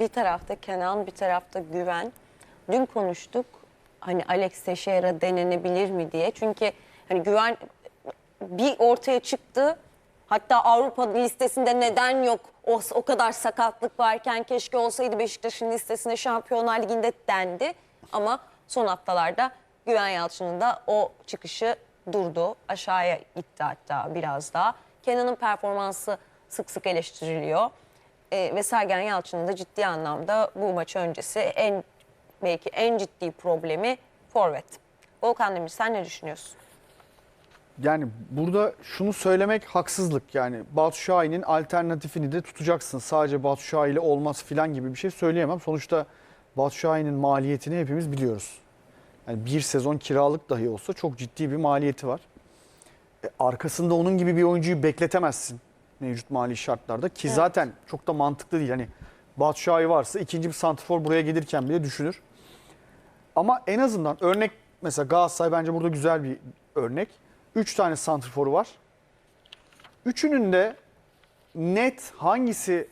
bir tarafta Kenan, bir tarafta Güven. Dün konuştuk hani Alex Teixeira denenebilir mi diye. Çünkü hani Güven bir ortaya çıktı. Hatta Avrupa listesinde neden yok? O, o kadar sakatlık varken keşke olsaydı Beşiktaş'ın listesinde Şampiyonlar Ligi'nde dendi. Ama son haftalarda Güven Yalçın'ın da o çıkışı durdu. Aşağıya gitti hatta biraz daha. Kenan'ın performansı sık sık eleştiriliyor. Ee, ve Sergen Yalçın'ın da ciddi anlamda bu maç öncesi en belki en ciddi problemi forvet. Volkan Demir sen ne düşünüyorsun? Yani burada şunu söylemek haksızlık yani Batu Şahin'in alternatifini de tutacaksın. Sadece Batu Şahin ile olmaz filan gibi bir şey söyleyemem. Sonuçta Batu Şahin'in maliyetini hepimiz biliyoruz. Yani bir sezon kiralık dahi olsa çok ciddi bir maliyeti var. E, arkasında onun gibi bir oyuncuyu bekletemezsin mevcut mali şartlarda ki Evet. zaten çok da mantıklı değil. Hani Şahin varsa ikinci bir santrfor buraya gelirken bile düşünür. Ama en azından örnek mesela Galatasaray bence burada güzel bir örnek. 3 tane santrforu var. Üçünün de net hangisi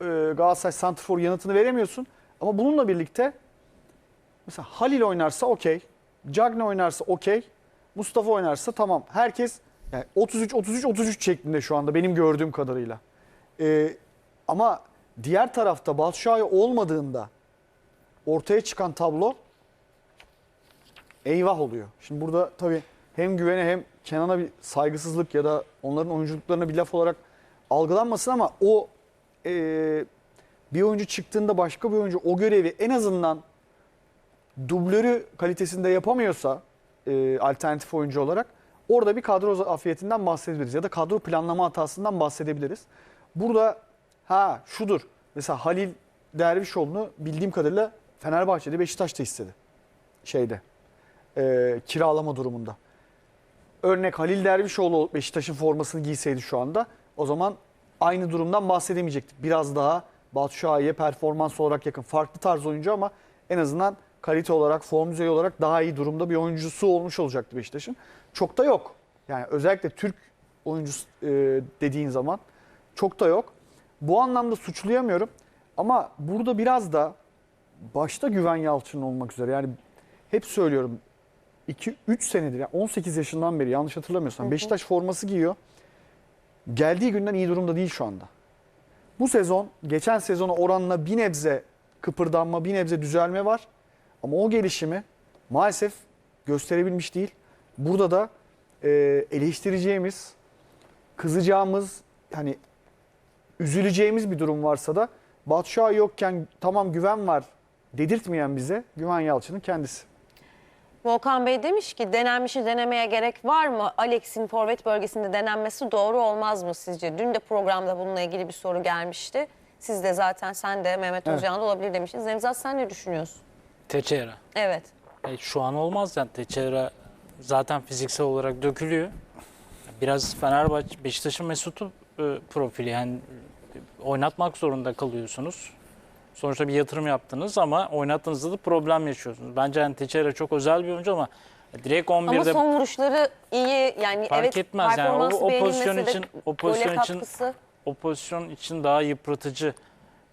e, Galatasaray santrfor yanıtını veremiyorsun. Ama bununla birlikte mesela Halil oynarsa okey. Cagne oynarsa okey. Mustafa oynarsa tamam. Herkes yani 33 33 33 şeklinde şu anda benim gördüğüm kadarıyla. E, ama diğer tarafta Batshuayi olmadığında ortaya çıkan tablo eyvah oluyor. Şimdi burada tabii hem güvene hem Kenan'a bir saygısızlık ya da onların oyunculuklarına bir laf olarak algılanmasın ama o e, bir oyuncu çıktığında başka bir oyuncu o görevi en azından dublörü kalitesinde yapamıyorsa e, alternatif oyuncu olarak orada bir kadro zafiyetinden bahsedebiliriz ya da kadro planlama hatasından bahsedebiliriz. Burada ha şudur mesela Halil Dervişoğlu'nu bildiğim kadarıyla Fenerbahçe'de Beşiktaş'ta istedi şeyde e, kiralama durumunda. Örnek Halil Dervişoğlu Beşiktaş'ın formasını giyseydi şu anda o zaman aynı durumdan bahsedemeyecektik. Biraz daha Batu Şahin'e performans olarak yakın. Farklı tarz oyuncu ama en azından kalite olarak, form düzeyi olarak daha iyi durumda bir oyuncusu olmuş olacaktı Beşiktaş'ın. Çok da yok. Yani özellikle Türk oyuncusu e, dediğin zaman çok da yok. Bu anlamda suçlayamıyorum. Ama burada biraz da başta Güven Yalçın olmak üzere yani hep söylüyorum 2-3 senedir yani 18 yaşından beri yanlış hatırlamıyorsam Beşiktaş forması giyiyor. Geldiği günden iyi durumda değil şu anda. Bu sezon geçen sezona oranla bir nebze kıpırdanma, bir nebze düzelme var. Ama o gelişimi maalesef gösterebilmiş değil. Burada da e, eleştireceğimiz, kızacağımız, hani üzüleceğimiz bir durum varsa da Batu Şah yokken tamam güven var dedirtmeyen bize Güven Yalçın'ın kendisi. Volkan Bey demiş ki denenmişi denemeye gerek var mı? Alex'in forvet bölgesinde denenmesi doğru olmaz mı sizce? Dün de programda bununla ilgili bir soru gelmişti. Siz de zaten sen de Mehmet Evet. Özcan da olabilir demiştiniz. Nevzat sen ne düşünüyorsun? Teçera. Evet. E, şu an olmaz yani Teçera zaten fiziksel olarak dökülüyor. Biraz Fenerbahçe, Beşiktaş'ın Mesut'u e, profili yani e, oynatmak zorunda kalıyorsunuz. Sonuçta bir yatırım yaptınız ama oynattığınızda da problem yaşıyorsunuz. Bence yani Teçera çok özel bir oyuncu ama direkt 11'de Ama son vuruşları iyi yani Fark evet etmez yani. O- o pozisyon için- o pozisyon için- katkısı. o pozisyon için daha yıpratıcı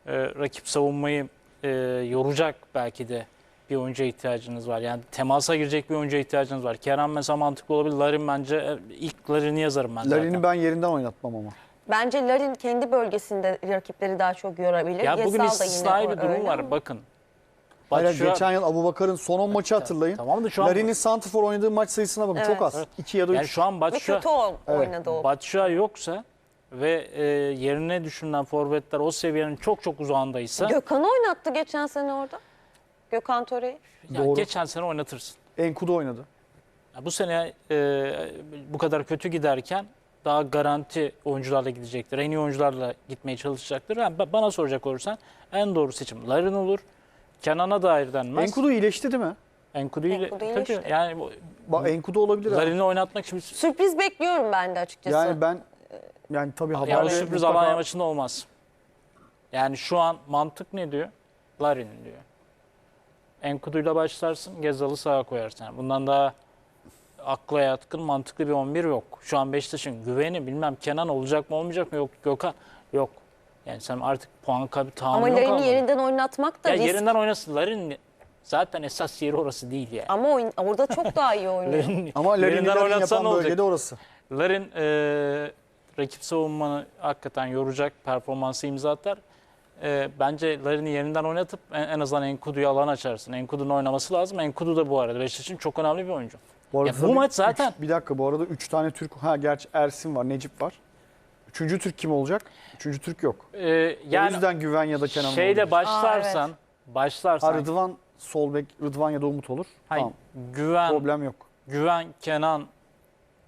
e, rakip savunmayı e, yoracak belki de bir oyuncuya ihtiyacınız var. Yani temasa girecek bir oyuncuya ihtiyacınız var. Kerem mesela mantıklı olabilir. Larin bence e, ilk Larin'i yazarım ben zaten. Larin'i ben yerinden oynatmam ama. Bence Larin kendi bölgesinde rakipleri daha çok yorabilir. ya bugün da yine istisnai bir durum var. ama. Bakın. Hayır, Batshuayi- geçen yıl Abubakar'ın son 10 maçı hatırlayın. Tamam da şu an Larin'in Santrfor oynadığı maç sayısına bakın Evet. çok az. Evet. 2 ya da 3. yani şu an Ve Batshuayi kötü Evet. oynadı o. Batshuayi yoksa ve e, yerine düşünülen forvetler o seviyenin çok çok uzağındaysa Gökhan'ı oynattı geçen sene orada. Gökhan Töre'yi. ya Doğru. geçen sene oynatırsın. Enkudu oynadı. Ya bu sene e, bu kadar kötü giderken daha garanti oyuncularla gidecektir. En iyi oyuncularla gitmeye çalışacaktır. Yani ba- bana soracak olursan en doğru seçim Larin olur. Kenan'a dair denmez. Enkudu iyileşti değil mi? Enkudu ile Enkudu tabii iyileşti. yani bu- Bak Enkudu olabilir abi. Larin'i oynatmak için Sürpriz bekliyorum ben de açıkçası. Yani ben yani tabii yani o haberde sürpriz mutlaka- Alanya maçında olmaz. Yani şu an mantık ne diyor? Larin diyor. Enkudu'yla başlarsın, Gezal'ı sağa koyarsın. Yani bundan daha akla yatkın mantıklı bir 11 yok. Şu an Beşiktaş'ın güveni bilmem Kenan olacak mı olmayacak mı yok Gökhan yok. Yani sen artık puan kaybı Ama tahammülün Larin'i yerinden oynatmak da Ya risk. yerinden oynasın. Larin zaten esas yeri orası değil yani. Ama oyun, orada çok daha iyi oynuyor. Larin, Ama Larin'i yerinden oynatsan yapan ne olacak? bölgede orası. Larin e, rakip savunmanı hakikaten yoracak performansı imza atar. E, bence Larin'i yerinden oynatıp en, en azından Enkudu'yu alan açarsın. Enkudu'nun oynaması lazım. Enkudu da bu arada Beşiktaş'ın çok önemli bir oyuncu. Bu, arada Ya bu tabii maç zaten- üç- bir dakika bu arada 3 tane Türk. Ha gerçi Ersin var, Necip var. Üçüncü Türk kim olacak? Üçüncü Türk yok. E, Yani, o yüzden Güven ya da Kenan şeyle olabilir. başlarsan, başlarsan Ha, Rıdvan sol bek, Rıdvan ya da Umut olur. hayır, Tamam, güven, problem yok. güven Kenan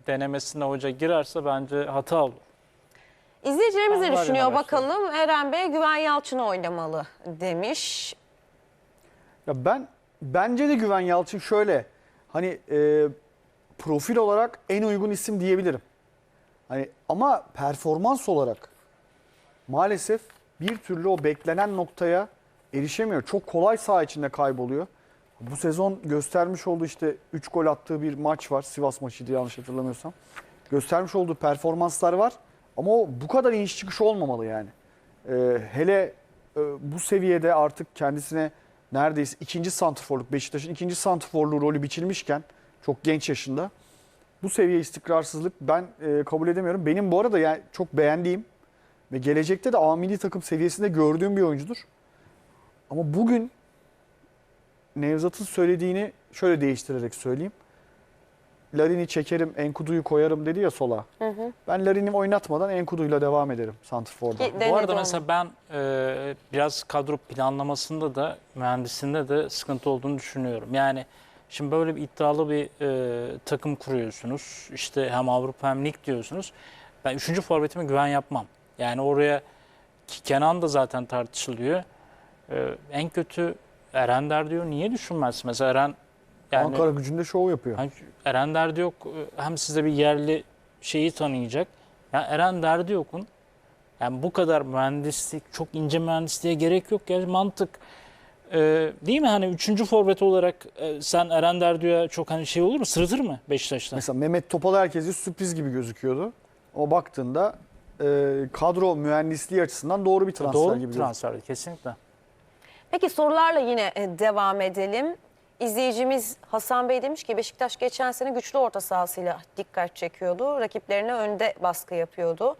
denemesine hoca girerse bence hata olur. İzleyicilerimiz ne düşünüyor bakalım. Eren Bey Güven Yalçın oynamalı demiş. Ya ben bence de Güven Yalçın şöyle hani e, profil olarak en uygun isim diyebilirim. Hani ama performans olarak maalesef bir türlü o beklenen noktaya erişemiyor. Çok kolay saha içinde kayboluyor. Bu sezon göstermiş olduğu işte 3 gol attığı bir maç var. Sivas maçıydı yanlış hatırlamıyorsam. Göstermiş olduğu performanslar var. Ama o bu kadar iniş çıkış olmamalı yani. Ee, hele e, bu seviyede artık kendisine neredeyse ikinci santrforluk Beşiktaş'ın ikinci santrforluğu rolü biçilmişken çok genç yaşında bu seviye istikrarsızlık ben e, kabul edemiyorum. Benim bu arada yani çok beğendiğim ve gelecekte de A milli takım seviyesinde gördüğüm bir oyuncudur. Ama bugün Nevzat'ın söylediğini şöyle değiştirerek söyleyeyim. Larin'i çekerim, Enkudu'yu koyarım dedi ya sola. Ben Larin'i oynatmadan Enkudu'yla devam ederim Santrfor'da. Ki Bu arada mesela ben e, biraz kadro planlamasında da mühendisinde de sıkıntı olduğunu düşünüyorum. Yani şimdi böyle bir iddialı bir e, takım kuruyorsunuz. İşte hem Avrupa hem Lig diyorsunuz. Ben üçüncü forvetime güven yapmam. Yani oraya ki Kenan da zaten tartışılıyor. E, en kötü Erender diyor. Niye düşünmezsin? Mesela Eren yani Ankara gücünde şov yapıyor. Hani Eren derdi yok. Hem size bir yerli şeyi tanıyacak. Yani Eren derdi yokun. Yani bu kadar mühendislik, çok ince mühendisliğe gerek yok ya mantık. Ee, değil mi hani üçüncü forvet olarak e, sen Eren Derdi'ye çok hani şey olur mu? Sırıtır mı Beşiktaş'ta? Mesela Mehmet Topal herkese sürpriz gibi gözüküyordu. O baktığında e, kadro mühendisliği açısından doğru bir transfer Doğru gibi gözüküyor. transfer kesinlikle. Peki sorularla yine e, devam edelim. İzleyicimiz Hasan Bey demiş ki Beşiktaş geçen sene güçlü orta sahasıyla dikkat çekiyordu. Rakiplerine önde baskı yapıyordu.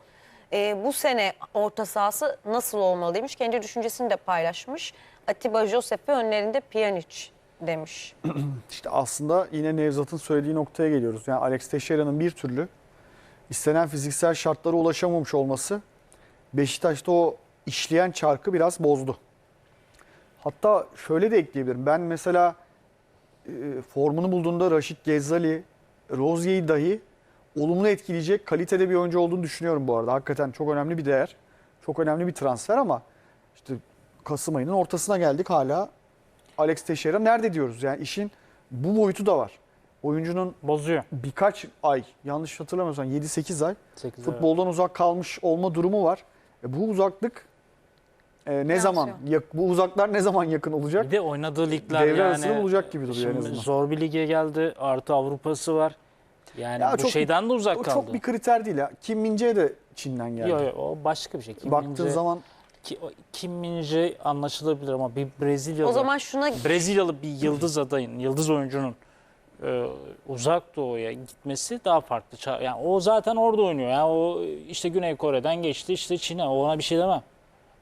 E, bu sene orta sahası nasıl olmalı demiş. Kendi düşüncesini de paylaşmış. Atiba Josep'e önlerinde Pjanic demiş. İşte aslında yine Nevzat'ın söylediği noktaya geliyoruz. Yani Alex Teixeira'nın bir türlü istenen fiziksel şartlara ulaşamamış olması Beşiktaş'ta o işleyen çarkı biraz bozdu. Hatta şöyle de ekleyebilirim. Ben mesela e, formunu bulduğunda Raşit Gezzali, Rozier'i dahi olumlu etkileyecek kalitede bir oyuncu olduğunu düşünüyorum bu arada. Hakikaten çok önemli bir değer. Çok önemli bir transfer ama işte Kasım ayının ortasına geldik hala Alex Teixeira nerede diyoruz? Yani işin bu boyutu da var. Oyuncunun Bozuyor. birkaç ay, yanlış hatırlamıyorsam 7-8 ay Sekiz, futboldan uzak kalmış olma durumu var. E bu uzaklık e, ne Yansıyor. zaman, yak- bu uzaklar ne zaman yakın olacak? Bir de oynadığı ligler Devre yani. arasını bulacak gibi duruyor en Şimdi azından. Zor bir lige geldi. Artı Avrupa'sı var. Yani Ya bu çok- şeyden de uzak O kaldı. çok bir kriter değil ya. Kim Mince de Çin'den geldi. Yok yok o başka bir şey. Kim Baktığın Min-jae- zaman Ki, o- Kim Min-jae anlaşılabilir ama bir Brezilyalı, O zaman şuna Brezilyalı bir yıldız adayın, yıldız oyuncunun e, uzak doğuya gitmesi daha farklı. Ça- Yani o zaten orada oynuyor. Yani o işte Güney Kore'den geçti işte Çin'e. Ona bir şey demem.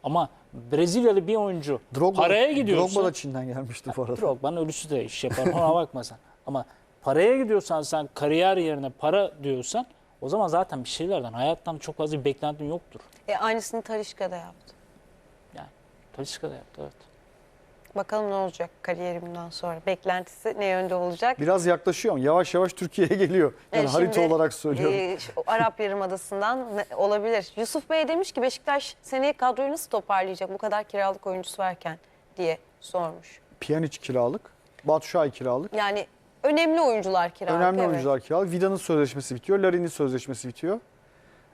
Ama Brezilyalı bir oyuncu Drogba, paraya gidiyorsa Drogba da Çin'den gelmişti bu arada. Drogba'nın ölüsü de iş yapar ona bakma sen. Ama paraya gidiyorsan sen kariyer yerine para diyorsan o zaman zaten bir şeylerden hayattan çok fazla bir beklentin yoktur. e, aynısını Talişka da yaptı. Talisca da yaptı evet. Bakalım ne olacak kariyerimden sonra. Beklentisi ne yönde olacak? Biraz yaklaşıyor ama yavaş yavaş Türkiye'ye geliyor. Yani E, harita şimdi, olarak söylüyorum. e, Arap Yarımadası'ndan olabilir. Yusuf Bey demiş ki Beşiktaş seneye kadroyu nasıl toparlayacak bu kadar kiralık oyuncusu varken diye sormuş. Pjanic kiralık, Batshuayi kiralık. Yani önemli oyuncular kiralık. Önemli evet. oyuncular kiralık. Vida'nın sözleşmesi bitiyor. Larin'in sözleşmesi bitiyor.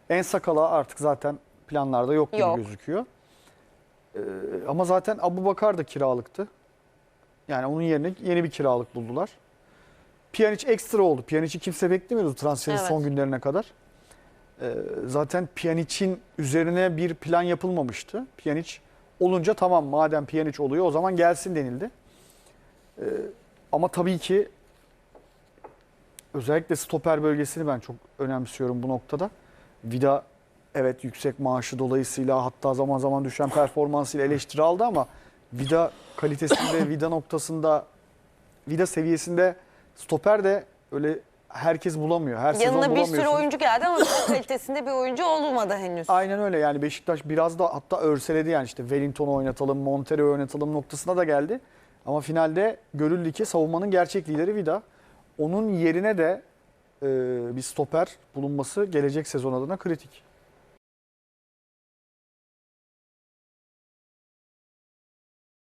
En sakala artık zaten planlarda yok gibi Yok. gözüküyor. Ee, ama zaten Abu Bakar da kiralıktı. Yani onun yerine yeni bir kiralık buldular. Pjanic ekstra oldu. Pjanic'i kimse beklemiyordu transferin Evet. son günlerine kadar. Ee, zaten Pjanic'in üzerine bir plan yapılmamıştı. Pjanic olunca tamam madem Pjanic oluyor o zaman gelsin denildi. Ee, ama tabii ki özellikle stoper bölgesini ben çok önemsiyorum bu noktada. Vida evet yüksek maaşı dolayısıyla hatta zaman zaman düşen performansıyla eleştiri aldı ama Vida kalitesinde, Vida noktasında, Vida seviyesinde stoper de öyle herkes bulamıyor. Her sezon Yanına bir sürü oyuncu geldi ama bu kalitesinde bir oyuncu olmadı henüz. Aynen öyle yani Beşiktaş biraz da hatta örseledi yani işte Wellington'u oynatalım, Montero'yu oynatalım noktasına da geldi. Ama finalde görüldü ki savunmanın gerçek lideri Vida. Onun yerine de e, bir stoper bulunması gelecek sezon adına kritik.